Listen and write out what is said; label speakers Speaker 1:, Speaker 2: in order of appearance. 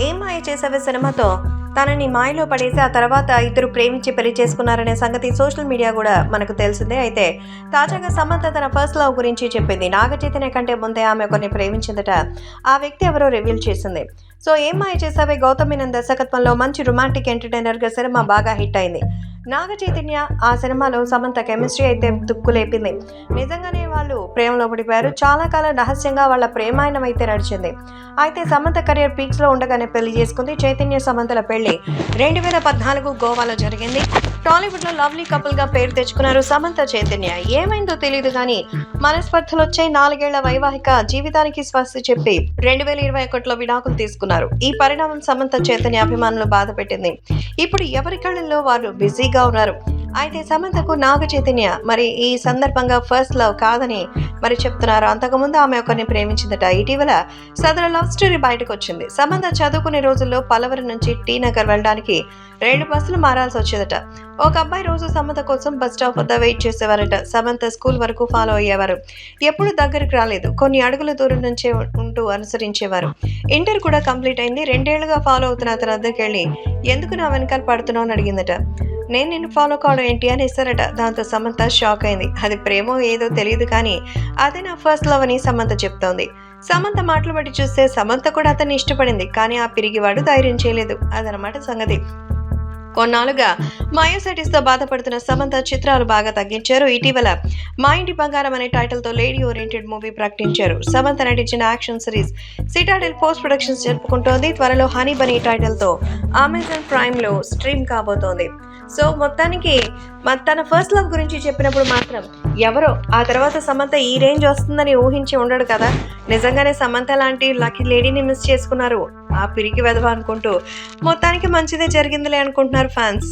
Speaker 1: ఏం మాయ చేసావే సినిమాతో? తనని మాయలో పడేసి ఆ తర్వాత ఇద్దరు ప్రేమించి పెళ్ళి చేసుకున్నారనే సంగతి సోషల్ మీడియా కూడా మనకు తెలిసిందే. అయితే తాజాగా సమంత తన ఫస్ట్ లవ్ గురించి చెప్పింది. నాగచైతన్య కంటే ముందే ఆమె ఒకరిని ప్రేమించిందట. ఆ వ్యక్తి ఎవరో రివీల్ చేసింది. సో ఏం మాయ చేసావే గౌతమ్ దర్శకత్వంలో మంచి రొమాంటిక్ ఎంటర్టైనర్గా సినిమా బాగా హిట్ అయింది. నాగ చైతన్య ఆ సినిమాలో సమంత కెమిస్ట్రీ అయితే దుక్కులేపింది నిజంగానే వాళ్ళు ప్రేమలో పడిపోయారు. చాలా కాలం రహస్యంగా వాళ్ళ ప్రేమాయణం అయితే నడిచింది. అయితే సమంత కెరియర్ పీక్స్లో ఉండగానే పెళ్ళి చేసుకుంది చైతన్య సమంతల పెళ్ళి రెండు వేల పద్నాలుగు గోవాలో జరిగింది. టాలీవుడ్లో లవ్లీ కపుల్గా పేరు తెచ్చుకున్నారు సమంత చైతన్య. ఏమైందో తెలియదు కానీ మనస్పర్ధలు వచ్చే నాలుగేళ్ళ వైవాహిక జీవితానికి స్వస్తి చెప్పి రెండు వేల ఇరవై ఒకటిలో విడాకులు తీసుకున్నారు. ఈ పరిణామం సమంత చైతన్య అభిమానులు బాధ పెట్టింది ఇప్పుడు ఎవరి కళ్ళల్లో వారు బిజీగా ఉన్నారు? అయితే సమంతకు నాగ చైతన్య మరి ఈ సందర్భంగా ఫస్ట్ లవ్ కాదని మరి చెప్తున్నారు. అంతకుముందు ఆమె ఒకరిని ప్రేమించిందట. ఇటీవల సదరు లవ్ స్టోరీ బయటకు వచ్చింది. సమంత చదువుకునే రోజుల్లో పలవరం నుంచి టీ నగర్ వెళ్ళడానికి రెండు బస్సులు మారాల్సి వచ్చేదట. ఒక అబ్బాయి రోజు సమంత కోసం బస్ స్టాప్ వద్ద వెయిట్ చేసేవారట. సమంత స్కూల్ వరకు ఫాలో అయ్యేవారు. ఎప్పుడు దగ్గరికి రాలేదు. కొన్ని అడుగుల దూరం నుంచే ఉంటూ అనుసరించేవారు. ఇంటర్ కూడా కంప్లీట్ అయింది. రెండేళ్ళుగా ఫాలో అవుతున్న అతను వద్దకు వెళ్ళి ఎందుకు నా వెనకాల పడుతున్నావు? అని అడిగిందట. నేను నిన్ను ఫాలో కావడం ఏంటి అని ఇస్తారట దాంతో సమంత షాక్ అయింది. అది ప్రేమో ఏదో తెలియదు కానీ అదే నా ఫస్ట్ లవ్ అని సమంత చెప్తోంది. సమంత మాటలు బట్టి చూస్తే సమంత కూడా అతన్ని ఇష్టపడింది కానీ ఆ పిరిగివాడు ధైర్యం చేయలేదు. అదనమాట సంగతి. కొన్నాళ్ళుగా మయోసైటిస్తో బాధపడుతున్న సమంత చిత్రాలు బాగా తగ్గించారు. ఇటీవల మా ఇంటి బంగారం అనే టైటిల్తో లేడీ ఓరియంటెడ్ మూవీ ప్రకటించారు. సమంత నటించిన action series Citadel post productions జరుపుకుంటోంది. త్వరలో హనీ బనీ టైటిల్తో అమెజాన్ ప్రైమ్లో స్ట్రీమ్ కాబోతోంది. సో మొత్తానికి తన ఫస్ట్ లవ్ గురించి చెప్పినప్పుడు మాత్రం ఎవరో ఆ తర్వాత సమంత ఈ రేంజ్ వస్తుందని ఊహించి ఉండడు కదా. నిజంగానే సమంత లాంటి లక్కీ లేడీని మిస్ చేసుకున్నారు. ఆ పిరికి వెదవ అనుకుంటూ మొత్తానికి మంచిదే జరిగిందిలే అనుకుంటున్నారు ఫ్యాన్స్